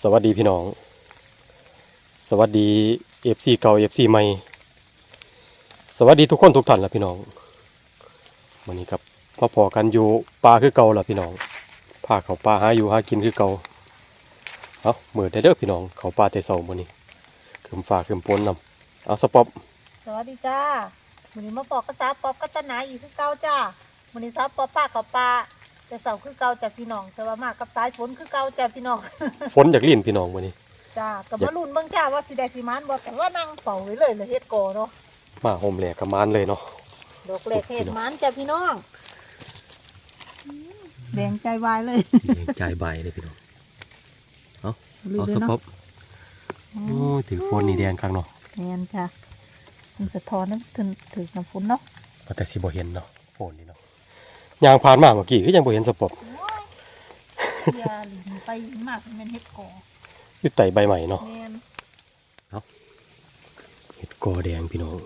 สวัสดีพี่น้อง สวัสดีเอฟซีเก่าเอฟซีใหม่ สวัสดีทุกคนทุกท่านละพี่น้องวันนี้ครับมาพอกันอยู่ป่าคือเก่าละพี่น้องพาเขาป่าหาอยู่หากินคือเก่าเอาเหมือได้เด้อพี่น้อง เขาป่าแต่เสาร์มื้อนี้ขึ้นฟ้าขึ้นปนนำเอาสปอปสวัสดีจ้าวันนี้มาปอกกระซาปอบกัตนาอีกคือเก่าจ้าวันนี้ซาปอบป้ากับปลา แต่เสาคือเก่าจากพี่น้องแต่ว่ามากกับสายฝนคือเก่าจากพี่น้องฝนจากลิ้นพี่น้องมื้อนี้จ้ากับมาลุ้นเบิ่งจ้าว่าสิได้สิมานบ่แต่ว่านั่งเฝ้าไว้เลยเลยเฮ็ดโกอเนาะมาห่มแหลกกระมานเลยเนาะดอกเล็กเฮ็ดมันจ้าพี่น้องแดงใจวายเลยใจใบเลยพี่น้องเอาลืมเอาเลยสเนาะปอปโอ้ยถือฝนนี่แดงข้างเนาะแม่นจ้ามันสะท้อนน้ำถึงถึงน้ำฝนเนาะว่าแต่สิบ่เห็นเนาะฝนนี่เนาะ ยางผ่านมาเมื่อกี้ก็ยังบ่เห็นสปอปอย่าหลินไปมากมันเฮ็ดโกออยู่ไต่ใบใหม่เนาะแม่นเห็ดกอแดงพี่น้อง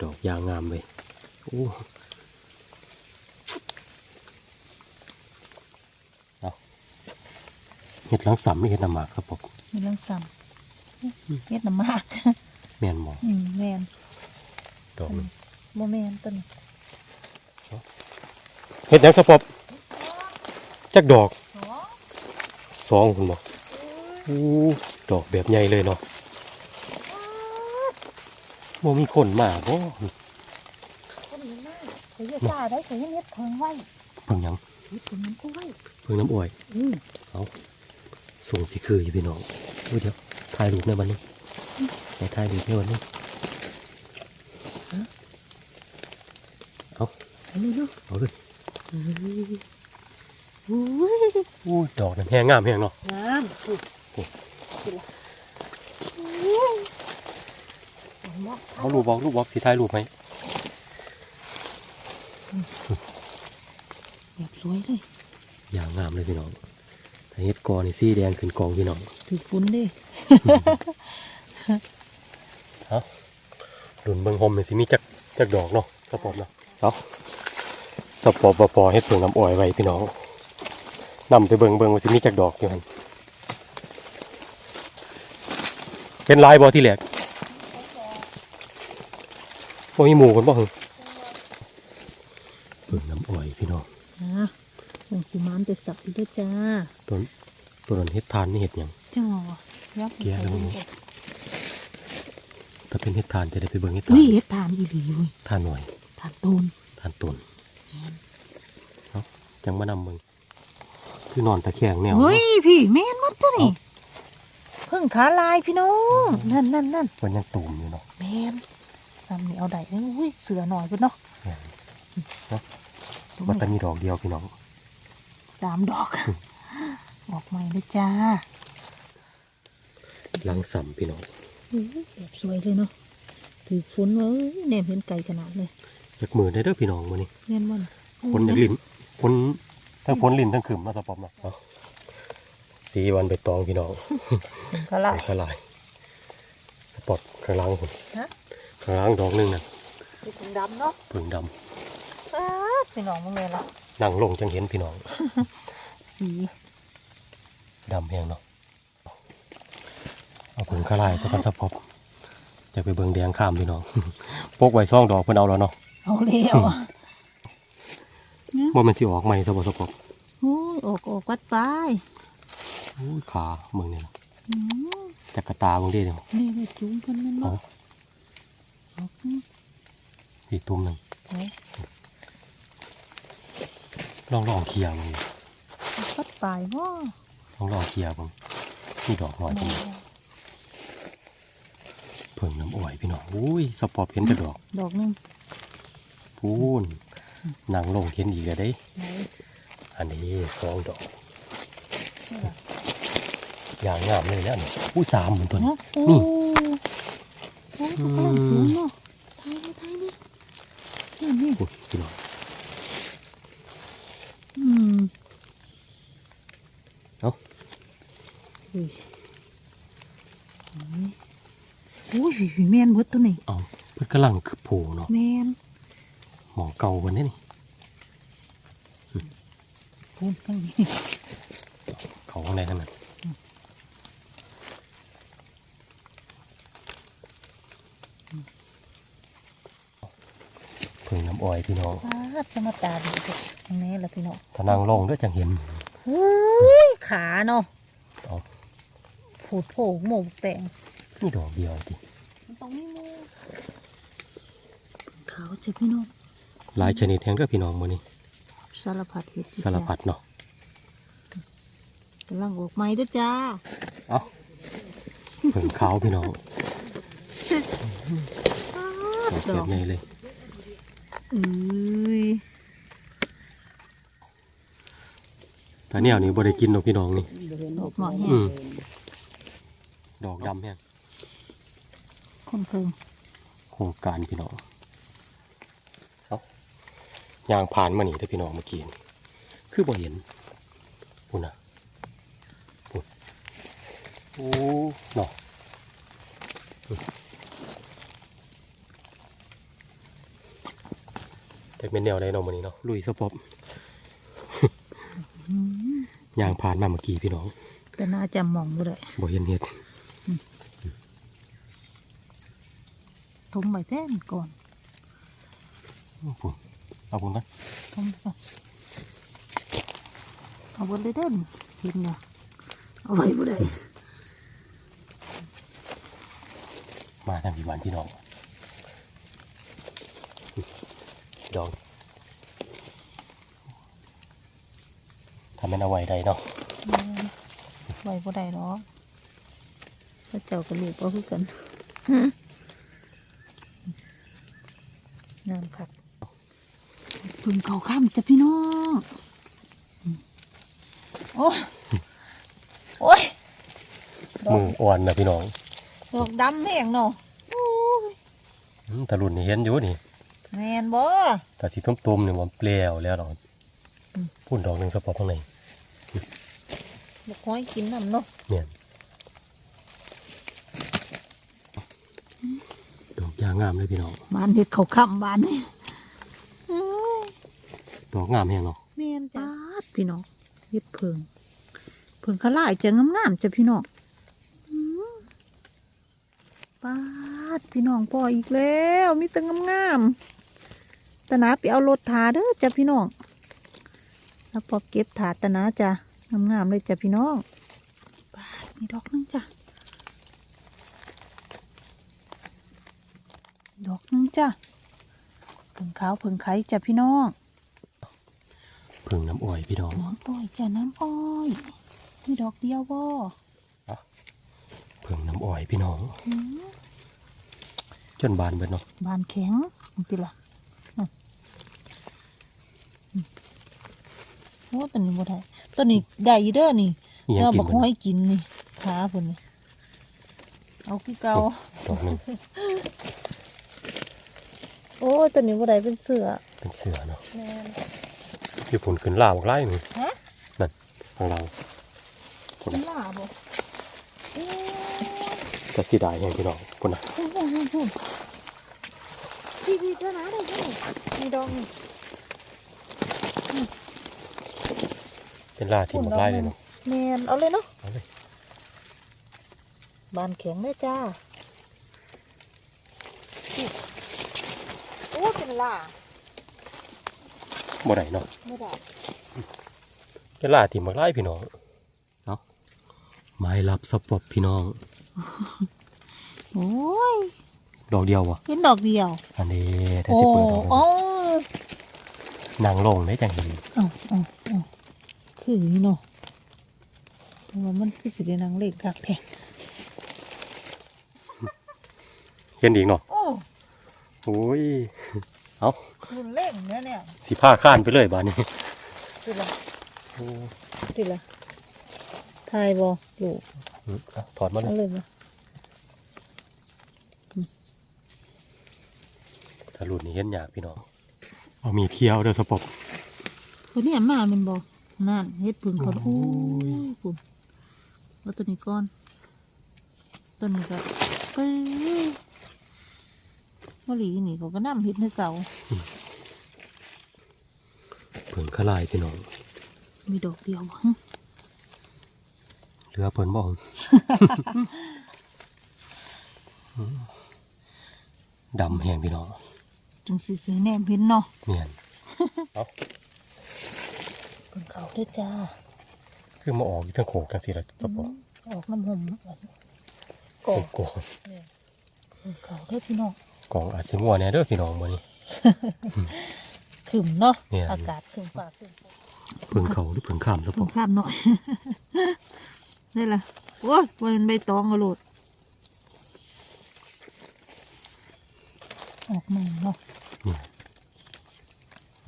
ดอกยางงามเลยโอ้เอาเห็ดหลังสำไม่เห็ดน้ำหมากครับผมมีเรื่องซ้ำเฮ็ดน้ำมากแม่นหมออืมแม่นดอกหนึงโมแม่นต้น เห็ดหยังสปอบจักดอกอ๋อสองคุณบอกอู้ดอกแบบใหญ่เลยเนาะโมมีคนมาบ่คนนี้มากเขาเยอะจ้าได้เขาเฮ็ดเพิงไว้เพิ่งหยังเฮ็ดเพิงมันก็ไว้เพิ่งน้ำอ้อยอืมเอาส่งสิคืออยู่พี่น้องอุ้ยเดี๋ยวถ่ายรูปในวันนี้ไหนถ่ายรูปในวันนี้เอาอันนี้เนาะเอาเลยอุ้ยอู้ ดอกนั่นแห้งงามแห้งเนาะงามสุดโอ้สุดละเอาหมอกเอารูปบอกรูปบอกสิถ่ายรูปไหมแบบสวยเลยอย่างงามเลยพี่น้องถ้าเฮ็ดกอนี่สีแดงขึ้นกองพี่น้องถือฟุ้นเดิเอาดุนเบิ่งหมนี่สิมีจักจักดอกเนาะสปอปเนาะเอาส ปอปปอเฮ็ดเพิ่งน้ำอ้อยไว้พี่น้องนำไปเบิ่งเบิ่งว่าสิมีจักดอกอยู่หั่นเป็นลายบ่ที่แหลกบ่มีหมู่กันบ่หึเบิ่งน้ำอ้อยพี่น้องอะลงสีมันแต่สับอยู่ด้วยจ้าต้นต้นนั้นเฮ็ดทานนี่เฮ็ดหยังจ้ายับเกลียดแล้วมึงถ้าเป็นเฮ็ดทานจะได้ไปเบิ่งเฮ็ดทาอุ้นยเฮ็ดทานอีหลีเว้ยทานหน่อยทานตูนทานต้น เนาะจังมานำมึงคือนอนตะแคงแนวเฮ้ยเนาะพี่แม่นมัดตัวนี่เพิ่งขาลายพี่น้องนั่นนั่นนั่นมันยังตูมอยู่เนาะแม่นซ้ำนี่เอาได้เลยอุ้ยเสือหน่อยเพิ่นเนาะมันจะมีดอกเดียวพี่น้องสามดอกออกใหม่เลยจ้าลังสัมพี่น้องอุ้ยแบบสวยเลยเนาะถือฝนเอ้ยแนมเห็นไก่ขนาดเลย อยากมือได้เด้อพี่น้องมื้อนี้แม่นมันฝนอยากลิ้นฝนทั้งฝนลิ้นทั้งขึ้นมาสะปอมเนาะเอาสีวันใบตองพี่น้องก็ละเป็นขลายสปอตข้างล่างผมฮะข้างล่างดอกหนึงน่ะสีถุงดำเนาะเพิ่งดำอ้าพี่น้องมึงเลยละนั่งลงจังเห็นพี่น้อง สีดำแพงเนาะเอาเพิ่งขลายสักกันสะปอบจะไปเบิ่งแดงข้ามพี่น้องพกไว้ซ่องดอกเพิ่นเอาแล้วเนาะ เอาเลี้ยวอะว่ามันสิออกใหม่สะบ่สะปอบโอ้ยออกออกวัดไปอู้ยขาเมืองนี่นะอืมจักกระตาเมืองเดียวนี่เลยจุ้งเพิ่นนั่นเอาเนาะออกนี่อีกตุ้มหนึ่งเอาลองลองเคลียร์มึงวัดปลายว่าลองลองเคลียร์มึงนี่ดอกน้อยพี่น้องเพิ่งน้ำอ้อยพี่น้องอุ้ยสปอบเห็นแต่ดอก ดอกหนึง พูนนางลงเห็นอีกแล้วเด้ไหนอันนี้สองดอก อย่างงามเลยนะนี่อุ้ยสามเหมือนตัวนี้เนาะโอ้นี่โอ้ยกำลังจุ้งเนาะทายนี่ทายนี่นี่นี่อุ้ยพี่น้องอืมเอ้าอุ้ยโอ้ยอุ้ยแมนเบิดตัวนี้เอาเพิ่นกำลังคือโผล่เนาะแมน หมอเก่าคนนี้นี่พูดตั้งเขาข้างในขนาดพึ่งน้ำอ้อยพี่น้องสมาตาดีตรงนี้แหละพี่น้องถนั่งลงด้วยจังเห็นอุ้ยขาเนาะผูดโผล่หมกแต่งนี่ดอกเดียวจริงตรงนี้มูขาวจะพี่น้อง หลายชนิดแห่งเด้อพี่น้องมื้อนี้สารพัดเห็ดสารพัดเนาะกำลังออกไม้ด้วยจ้าเอ้าเพิ่งขาวพี่น้องดอกดแบอกบใหญ่เลยอุ้ยถ้าแนวนี้บ่ได้กินดอกพี่น้องนี่ดอกหน่อยอืแห้งมดอกดำแห้งคนเพิ่งโครงการพี่น้องเอ้า ยางผ่านมานี่เด้อพี่น้องเมื่อกี้นี่คือบ่เห็นปุ่นน่ะปุ่นโอ้เนาะแต่เป็นแนวใดเนาะมื้อนี้เนาะลุยสะปอบอืมยางผ่านมาเมื่อกี้พี่น้อง แต่น่าจะมองบ่ได้บ่เห็นเห็ดทมใบแท่นก่อนปุ่น เอาปุ่นกันทมเอาบนเลยเด้นเห็นเนี่ยเอาไว้บ่ได้มาทางพี่บ้านพี่น้องดอกทำเป็นเอาไว้ได้เนาะไว้บ่ได้หรอกพระเจ้ากับลูกเอาคือกันงามคัก พึ่งเขาข้ามจ้ะพี่น้องโอ้ยโอ้ยดอมืกออ่อนนะพี่น้องดอกดำแห้งเนาะโอ้ยอืมแต่รุ่นนี่เห็นอยู่นี่แมนบ่แต่สีต้มๆเนี่ยมันเปรี้ยวแล้วหรอกอืมพูดดอกหนึ่งสปอร์ตข้างในบ่ค่อยกินน้ำเนาะเนี่ยดอกยางงามเลยพี่น้องบ้านเฮ็ดเขาค้ำบ้านนี่เอ้ย ดอกงามแห้งเนาะแม่นจ้ะพี่น้องเฮ็ดเพิงเพิงขลายจะงามๆจ้ะพี่น้องอืมปาดพี่น้องพ่ออีกแล้วมีแต่งามๆตะนาไปเอารถถาเด้อจ้ะพี่น้องแล้วพอเก็บถาดตะนาจ้ะงามๆเลยจ้ะพี่น้องปาดมีดอกหนึงจ้ะดอกหนึงจ้ะเพิงขาวเพิงไข่จ้ะพี่น้อง เพิ่งน้ำอ้อยพี่น้องน้ำต้อยจ้ะน้ำอ้อยมีดอกเดียวบ่เพิ่งน้ำอ้อยพี่น้องจนบานเบิดเนาะบานแข็งมันติล่ะนั่นอืมโอ้ตัวนี้บ่ได้ตัวนี้ได้เด้อนี่เนาะบักเบิดห้อยกินนี่ขาพิ่นนี่เอาคือเก่าดอกหนึ่งโอ้ตัวนี้บ่ได้เป็นเสือเป็นเสือเนาะ แม่นอยู่ผลขึ้นล่าบอกไล่หนึ่งฮะ นั่นของเราคนเป็นลาบ่เอ๊ะจะสีดายแห้งพี่น้องคนน่ะพุ่นๆๆๆพี่พี่เจ้าหน้าได้เด้อมีดอกนี่เป็นล่าที่บอกไล่เลยเนาะแมนเอาเลยเนาะเอาเลยบานแข็งเลยจ้าโอ้เป็นล่า บ่ได้เนาะไม่ได้เป็นล่าที่บอกไล่พี่น้องเนาะไม้รับสปอบพี่น้อง โอ้ย ดอกเดียววะเห็นดอกเดียว อันนี้ถ้าโอ้สิเปิดออกโอ้นางลงได้จังเห็นเอาเอาเอาคืออย่างนี้เนาะแต่ว่ามันคือสิเดนังเล็กกักแท้เห็นอีกเนาะโอ้โอ้ย เอารุนเล่งเนี่ยเนี่ยสีผ้าข้านไปเลยบ้านนี้ติละโอ้ติละทายบอลูกอืมเอาถอดมาเลเอายเลยมาถ้าหลุดนี่เห็นยากพี่น้องเอามีเคี้ยวเด้อสปอบคนนี้มาเป็นบอนั่นเฮ็ดพึ่งเขาโอ้โอ้ยยปุ่นแล้วตัวนี้ก้อนตัวนี้ก็เอ้ย มะลีนี่เขาก็น้ำเฮ็ดให้เก่าเพิ่งขลายพี่น้อง มีดอกเดียวบ่เหลือเพิ่นบ่อืมดำแห้งพี่น้องจังสีสีแนมเห็นเนาะเมียนเพิ่งเขาด้วยจ้า คือมาออกอยู่ทั้งโขกทั้งสิละสปอออกน้ำหอมโกโกเพิ่งเขาด้วยพี่น้อง กองอาจสิมัวแน่เด้อพี่น้องมื้อนี้ ขึมเนาะเนี่ย อากาศขึมฟ้าขึมฝนเพิ่งเขาหรือเพิ่งข้ามสปเพิ่องข้ามหน่อย นี่ล่ะโอ้ยมันใบตองกระโดดออกใหม่เนาะเนี่ย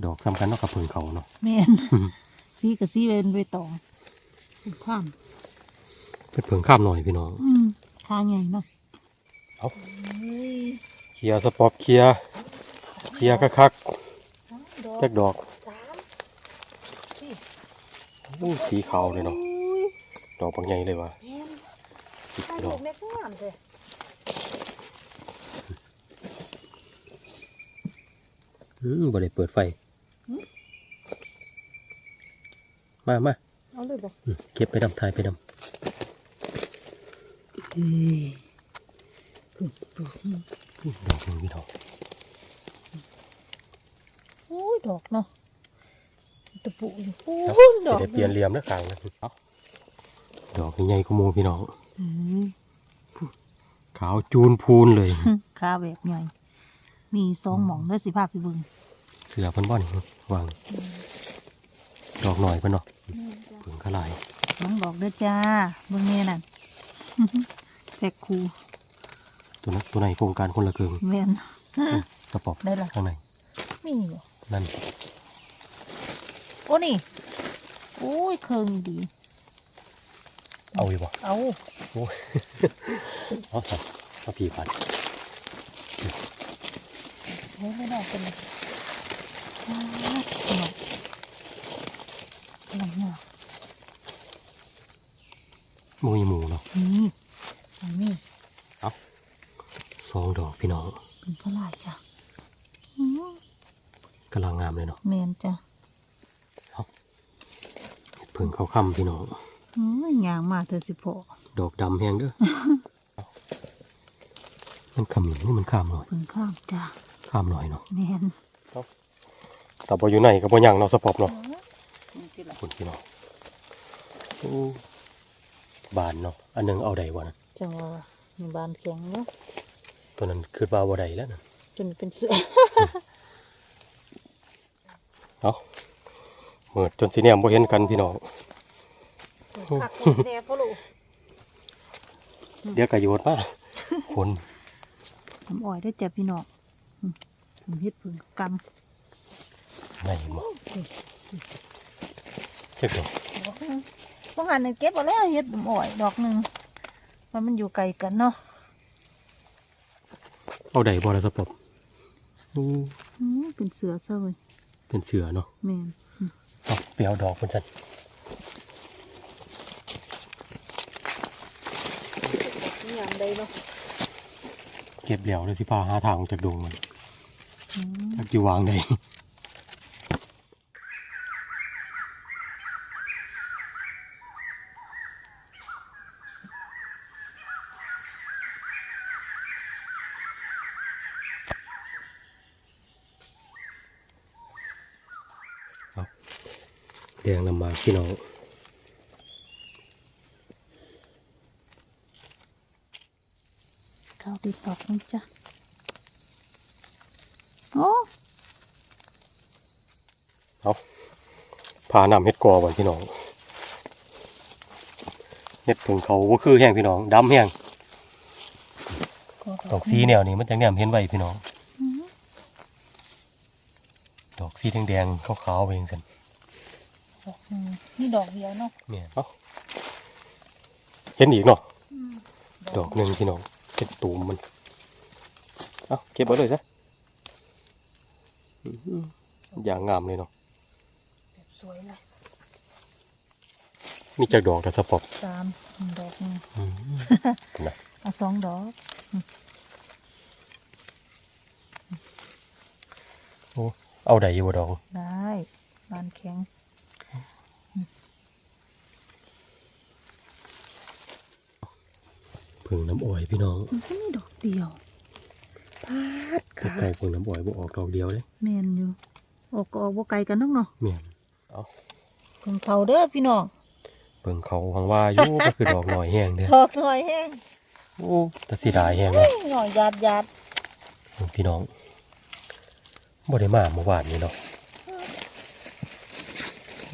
ดอกสำคัญเนาะกับเพิ่งเขาเนาะ แม่นสีกับสีเป็นใบตองเพิ่งข้ามเป็นเพิ่งข้ามหน่อยพี่น้อง อืมทางใหญ่เนาะเอาเฮ้ย เคลียร์สปอปเคลียร์เคลียร์คักดอกๆจักดอกสามอู้สีขาวเลยเนาะอุ้ยดอกบางใหญ่เลยว่ะแม่นอีกถ่ายดรูอกปแม่ก็งามเลยอืมบ่ได้เปิดไฟ มามาเอาเลยบอกอืมเก็บไปดำทายไปดเฮ้ยปึ๊บปึ๊บำอู้ ดอกหนึงพี่น้องอุ้ยดอกเนาะตะปูอยู่โอ้ครับยดสิอกได้เปลี่ยนเหลี่ยมแล้วกลางนะเอาดอกใหญ่ๆก็มูพี่น้องเฮ้ยขาวจูนพูนเลยขาแบบใหญ่มีสองหม่องด้วยสิภาพพี่เบึงเสือเพิ่นบ่นี่วางดอกหน่อยเพิ่นเนาะเพิ่งกระลายน้องบอกเด้อจ้าเบิ่งแม่นั่นแพ็คคู ตัวนั้นตัวไหนโครงการคนละครึ่งแม่นสปอปได้ละข้างในมีบ่นั่นโอ้นี่โอ้ยเคิงดี เอาอีกบ่เอาโอ้ยเอาสับเอาผีพันเฮ้ยไม่ได้เป็นเลยว้าวหนอกหนังหนาหมูยหมูเนาะนี่อันนี้ สองดอกพี่น้องเป็นกระลายจ้ะอื้อกำลังงามเลยเนาะแมนจ้ะเพิ่งเขาค่ำพี่น้องอื้อยางมาเธอสิพอดอกดำแหงเด้อเอามันขมิ้นนี่มันข้ามหน่อยเพิ่งข้ามจ้ะข้ามหน่อยเนาะแมนแต่บ่อยู่ไหนก็บ่ยังเนาะสปอปเนาะนี่คือละคุณพี่น้องโอ้บานเนาะอันหนึงเอาใดวะนะจังว่ามีบานแข็งเนาะ ตัวนั้นคือว่าบ่ใดแล้วนะจนเป็นเสือเอาเมื่อจนสีแนมบ่เห็นกันพี่น้องคักแน่พ่อลูกเดี๋ยวกระโยดมาคนทำอ้อยได้อจ้ะพี่น้องอืมผมเฮ็ดเพิ่งกไหนบ่ำจักดอกบางอันนึงเก็บเอาแล้วเฮ็ดผมอ้อยดอกหนึ่งมันมันอยู่ไกลกันเนาะ เอาใดบ่ล่ะสปอปโอ้อืมเป็นเสือซะเว้ยเป็นเสือเนาะแม่นเอาไปเอาดอกเพิ่นซั่นนี่ยามใดเนาะเก็บแล้วเดี๋ยวสิพาหาทางออกจากดงมันอืมจักอยู่วางใด เอาแดงนำมา พี่น้องเข้าติดดอกนึงจ้ะโอ้เอาพานำเฮ็ดกอบ่พี่น้องเฮ็ดผึ่งเขาบ่คือแห้งพี่น้องดำแห้งดอกสีแนวนี้มันจังแนมเห็นไว้พี่น้องอืมดอกสีแดงๆขาวๆไปจังซั่นดอกห นึ่งนี่ดอกเดียวเนาะเนี่ยเอ้าเห็นอีกเนาะอืมดอกหนึ่งพี่น้องเป็นตูมมันเอาเก็บไว้เลยซะอื้อหืออย่างงามเลยเนาะแบบสวยเลยมีจากดอกแต่สปอปสามหนึ่งดอกหนึ่งอื้อหือนะเอาสองดอกเอาใดอยู่บ่ดอกได้บานแข็ง พึ่งน้ำอ้อยพี่น้องมันก็มีดอกเดียวพปาดค่ะไก่พวกน้ำบ่อยบ่ออกดอกเดียวเลยแมนอยู่ออกก็ออกบ่ไกลกันน้องเนาะเมียนเพิ่งเขาเด้อพี่น้องเบิ่งเขาหวังว่าอยู่ก็คือดอกหน่อยแห้งเด้อดอกหน่อยแห้งโอ้แต่สีดายแห้งเลยหน่อยหยาดหยาดพี่น้องบ่ได้มาเมื่อวานนี้เนาะ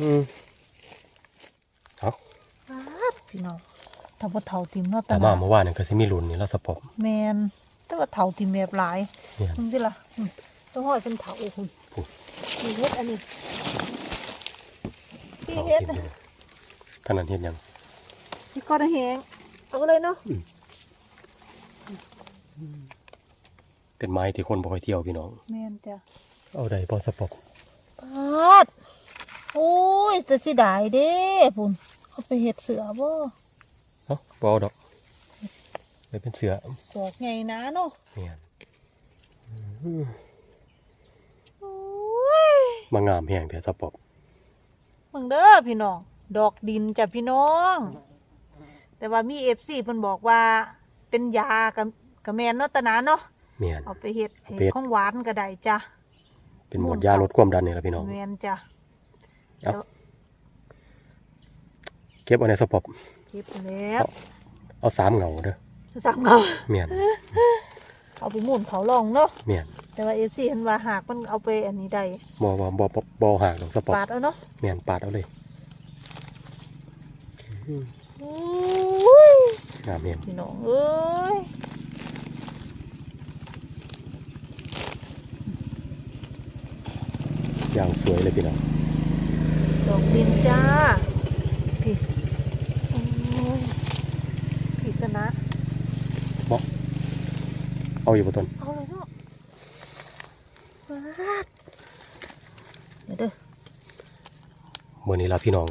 อืมเอา ปาดพี่น้อง ถ้าบ่เฒ่าติมเนาะแต่ตามาเมื่อวานนี่ก็สิมีลุ้นนี่แล้วสปอมแม่นแต่ว่าเฒ่าติมแบบหลายเนี่ยมึงสิล่ะอืมต้องห้อยเป็นเถาคุณโอ้พี่เฮ็ดอันนี้พี่เขาเฮ็ดเห็นอยู่ท่านนั้นเห็นยัง พี่ก้อนแหงเอาเลยเนาะเป็นไม้ที่คนบ่ค่อยเที่ยวพี่น้อง แม่นจ้ะ เอาได้พอสปอมปาดโอ้ยแต่สิได้เด้พุ่นเขาไปเฮ็ดเสือบ่ เอ้าบ่เอาดอกไปเป็นเสือดอกไงนะเนาะเนี่ยโอ้ยมางามแห้งแต่สปอมมึงเด้อพี่น้อง ดอกดินจ้ะพี่น้อง แต่ว่ามี FC เพิ่นบอกว่า เป็นยากับกับแม่นเนาะตะนาเนาะเมียนเอาไปเฮ็ดเอาไปเฮ็ดของหวานก็ได้จ้ะเป็นหมวดยาลดความดันนี่แหละพี่น้องแม่นจ้ะเอาเก็บเอาในสปอมเก็บแล้วเอาสามเหงาเด้อสั่งเอาเมียนเอาไปหมุนเขาลองเนาะเมียนแต่ว่า FC เห็นว่าหากมันเอาไปอันนี้ได้บ่บ่บ่บ่บ่ห่างดอกสปอมปาดเอาเนาะเมียนปาดเอาเลยโอ้ยงามเมียนพี่น้องเอ้ยอย่างสวยเลยพี่น้องดอกดินจ้าพี่โอ้ยพี่ช นะ เอาอยู่บนต้นเอาเลยเนาะปาดเดี๋ยวเด้อเมื่อนี้ละพี่น้อง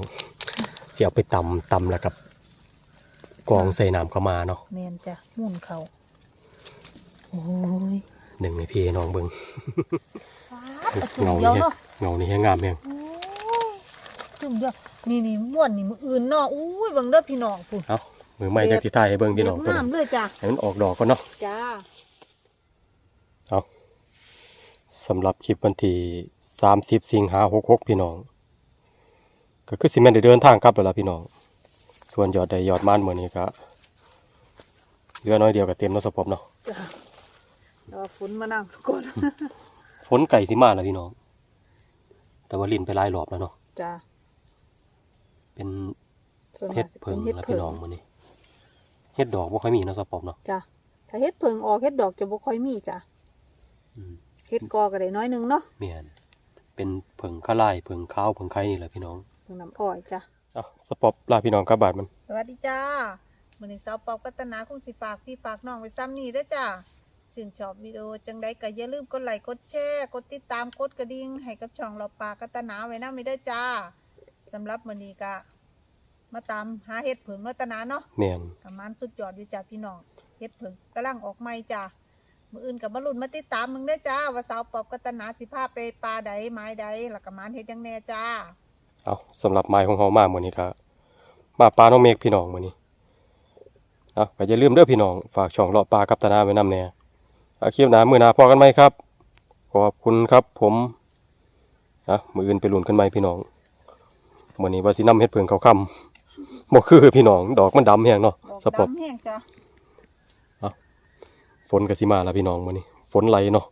เสียเอาไปตำตำแล้วกับ กองใส่น้ำเข้ามาเนาะแมนจ้ะหมุนเขาโอ้ยหนึ่งให้พี่ให้น้องเบิ่งปาดเอาจุ่มเงาเดียวนี่แฮะเนาะเงานี่แฮะงามแฮงโอ้ยจุ่มเดียวนี่นี่ม่วนนี่มืออื่นเนาะอุ้ยเบังเด้อพี่น้องพุ่น เอา มือไม้จังสิถ่ายให้เบิ่งพี่น้องเด็ตัวดนั้งามนเลยจ้ะให้มันออกดอกก่อนเนาะจ้าเอาสำหรับคลิปวันที่30สิงหา66พี่น้อง ก็คือสิแม่นได้เดินทางกลับแล้วล่ะพี่น้อง ส่วนยอดใดยอดมานมื้อนี้ก็เหลือน้อยเดียวก็เต็มแล้วสปอบเนาะจ้าแล้วฝนมานั่งก่อนฝนไก่สิมาแล้วพี่น้อง แต่ว่าลินไปหลายรอบแล้วเนาะจ้าเป็นส่วนมาเฮ็กดสิเพิงเฮ็ดแล้วเพิพี่งน้องมื้อนี้ เฮ็ดดอกบ่ค่อยมีเนาะสปอบเนาะจ้าถ้าเฮ็ดเพิงออกเฮ็ดดอกจะบ่ค่อยมีจ้ะอืมเฮ็ดกอก็ได้น้อยหนึงเนาะเมียนเป็นเพิงข้าไล่เพิงข้าวเพิงไข่นี่แหละพี่น้องเพิงน้ำอ้อยจ้ะเอ้าสปอบลาพี่น้องกลับบาดมัน สวัสดีจ้ามื้อนี้สาวปอบกัตนาคงสิฝากพี่ฝากน้องไว้ซ้ำนี้เด้อจ้าชื่นชอบวิดีโอจังใดก็อย่าลืมกดไลค์กดแชร์กดติดตามกดกระดิ่งให้กับช่องเราปากกัตนาไว้นำไม่ได้อจ้าสำหรับมื้อนี้ก็ มาตามหาเฮ็ดเพิงรัตนาเนาะเมียนประมาณสุดยอดอยู่จ้าพี่น้องเฮ็ดเพิงกำลังออกใหม่จ้ามื้ออื่นกับมาลุ้นมาติดตามมึงได้อจ้าว่าสาวปอบกัตนาสิพาไปปลาใดไม้ใดแล้วก็มานเฮ็ดหยังแน่จ้า เอาสำหรับไม้ของเฮามามื้อนี้ก็มาปลาน้องเมฆพี่น้องมื้อนี้เอาก็อย่าลืมเด้อพี่น้องฝากช่องเลาะปลากับตานาไว้นำแน่เอาคลิปหน้ามื้อหน้าพอกันไหมครับ ขอบคุณครับผมอะมื้ออื่นไปลุ้นกันใหม่พี่น้องมื้อนี้ว่าสินำเฮ็ดเพิงเขาวค่ำ บ่คือพี่น้องดอกมันดำแฮงเนาะดอกสปอบดำแห้งจ้าฝนก็สิมาแล้วพี่น้องมื้อนี้ฝนไหลเนาะ